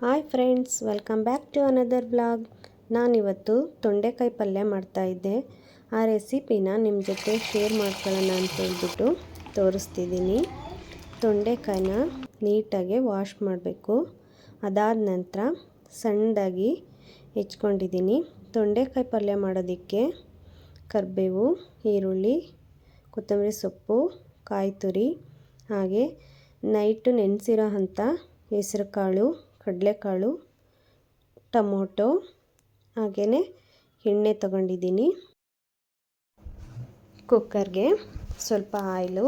Hi friends, welcome back to another blog ನಾನಿವತ್ತು ತೊಂಡೆಕಾಯಿ ಪಲ್ಯ ಮಾಡ್ತಾಯಿದ್ದೆ ಆ ರೆಸಿಪಿನ ನಿಮ್ಮ ಜೊತೆ ಶೇರ್ ಮಾಡ್ಕೊಳ್ಳೋಣ ಅಂತ ಹೇಳ್ಬಿಟ್ಟು ತೋರಿಸ್ತಿದ್ದೀನಿ. ತೊಂಡೆಕಾಯಿನ ನೀಟಾಗಿ ವಾಶ್ ಮಾಡಬೇಕು. ಅದಾದ ನಂತರ ಸಣ್ಣದಾಗಿ ಹೆಚ್ಕೊಂಡಿದ್ದೀನಿ. ತೊಂಡೆಕಾಯಿ ಪಲ್ಯ ಮಾಡೋದಕ್ಕೆ ಕರಿಬೇವು, ಈರುಳ್ಳಿ, ಕೊತ್ತಂಬರಿ ಸೊಪ್ಪು ಕಾಯಿ ತುರಿ ಹಾಗೆ ನೈಟು ನೆನೆಸಿರೋ ಅಂಥ ಹೆಸರು ಕಾಳು ಕಡಲೆಕಾಳು, ಟೊಮೊಟೊ ಹಾಗೆಯೇ ಎಣ್ಣೆ ತಗೊಂಡಿದ್ದೀನಿ. ಕುಕ್ಕರ್ಗೆ ಸ್ವಲ್ಪ ಆಯಿಲು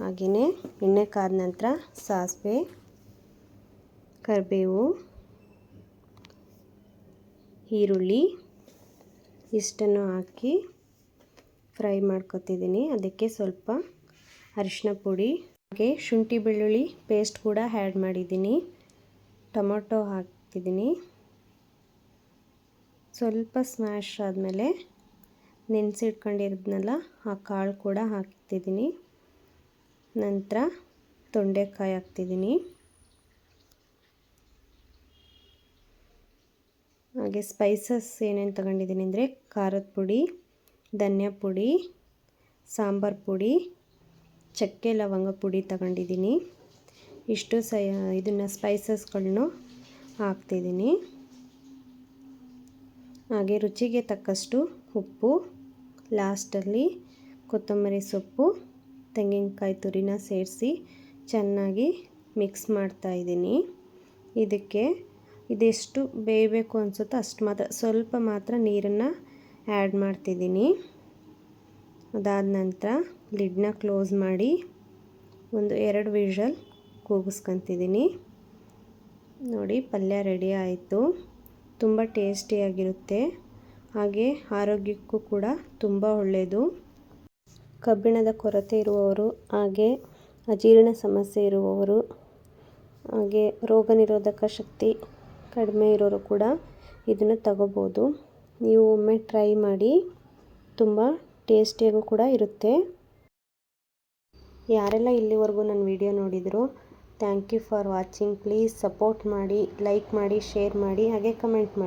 ಹಾಗೆಯೇ ಎಣ್ಣೆ ಕಾದ ನಂತರ ಸಾಸಿವೆ, ಕರಿಬೇವು, ಈರುಳ್ಳಿ ಇಷ್ಟನ್ನು ಹಾಕಿ ಫ್ರೈ ಮಾಡ್ಕೊತಿದ್ದೀನಿ. ಅದಕ್ಕೆ ಸ್ವಲ್ಪ ಅರಿಶಿನ ಪುಡಿ, ಹಾಗೆ ಶುಂಠಿ ಬೆಳ್ಳುಳ್ಳಿ ಪೇಸ್ಟ್ ಕೂಡ ಆ್ಯಡ್ ಮಾಡಿದ್ದೀನಿ. ಟೊಮೊಟೊ ಹಾಕ್ತಿದ್ದೀನಿ ಸ್ವಲ್ಪ ಸ್ಮ್ಯಾಶ್ ಆದಮೇಲೆ ನೆನೆಸಿಟ್ಕೊಂಡಿರೋದ್ನೆಲ್ಲ ಆ ಕಾಳು ಕೂಡ ಹಾಕ್ತಿದ್ದೀನಿ. ನಂತರ ತೊಂಡೆಕಾಯಿ ಹಾಕ್ತಿದ್ದೀನಿ. ಹಾಗೆ ಸ್ಪೈಸಸ್ ಏನೇನು ತಗೊಂಡಿದ್ದೀನಿ ಅಂದರೆ ಖಾರದ ಪುಡಿ, ಧನ್ಯ ಪುಡಿ, ಸಾಂಬಾರು ಪುಡಿ, ಚಕ್ಕೆ ಲವಂಗ ಪುಡಿ ತಗೊಂಡಿದ್ದೀನಿ. ಇಷ್ಟು ಸೈ, ಇದನ್ನು ಸ್ಪೈಸಸ್ಗಳನ್ನು ಹಾಕ್ತಿದ್ದೀನಿ. ಹಾಗೆ ರುಚಿಗೆ ತಕ್ಕಷ್ಟು ಉಪ್ಪು ಲಾಸ್ಟಲ್ಲಿ ಕೊತ್ತಂಬರಿ ಸೊಪ್ಪು, ತೆಂಗಿನಕಾಯಿ ತುರಿನ ಸೇರಿಸಿ ಚೆನ್ನಾಗಿ ಮಿಕ್ಸ್ ಮಾಡ್ತಾಯಿದ್ದೀನಿ ಇದಕ್ಕೆ ಇದೆಷ್ಟು ಬೇಯಬೇಕು ಅನಿಸುತ್ತೋ ಅಷ್ಟು ಮಾತ್ರ, ಸ್ವಲ್ಪ ಮಾತ್ರ ನೀರನ್ನು ಆ್ಯಡ್ ಮಾಡ್ತಿದ್ದೀನಿ. ಅದಾದ ನಂತರ ಲಿಡ್ನ ಕ್ಲೋಸ್ ಮಾಡಿ ಒಂದು ಎರಡು ವಿಷಲ್ ಕೂಗಿಸ್ಕೊತಿದ್ದೀನಿ. ನೋಡಿ, ಪಲ್ಯ ರೆಡಿ ಆಯಿತು. ತುಂಬ ಟೇಸ್ಟಿಯಾಗಿರುತ್ತೆ ಹಾಗೆ ಆರೋಗ್ಯಕ್ಕೂ ಕೂಡ ತುಂಬ ಒಳ್ಳೆಯದು ಕಬ್ಬಿಣದ ಕೊರತೆ ಇರುವವರು, ಹಾಗೆ ಅಜೀರ್ಣ ಸಮಸ್ಯೆ ಇರುವವರು, ಹಾಗೆ ರೋಗ ನಿರೋಧಕ ಶಕ್ತಿ ಕಡಿಮೆ ಇರೋರು ಕೂಡ ಇದನ್ನು ತಗೋಬೋದು. ನೀವು ಒಮ್ಮೆ ಟ್ರೈ ಮಾಡಿ, ತುಂಬ ಟೇಸ್ಟಿಯಾಗೂ ಕೂಡ ಇರುತ್ತೆ. ಯಾರೆಲ್ಲ ಇಲ್ಲಿವರೆಗೂ ನನ್ನ ವಿಡಿಯೋ ನೋಡಿದ್ರು thank you for watching please support ಮಾಡಿ ಲೈಕ್ ಮಾಡಿ ಶೇರ್ ಮಾಡಿ ಹಾಗೆ ಕಮೆಂಟ್ ಮಾಡಿ.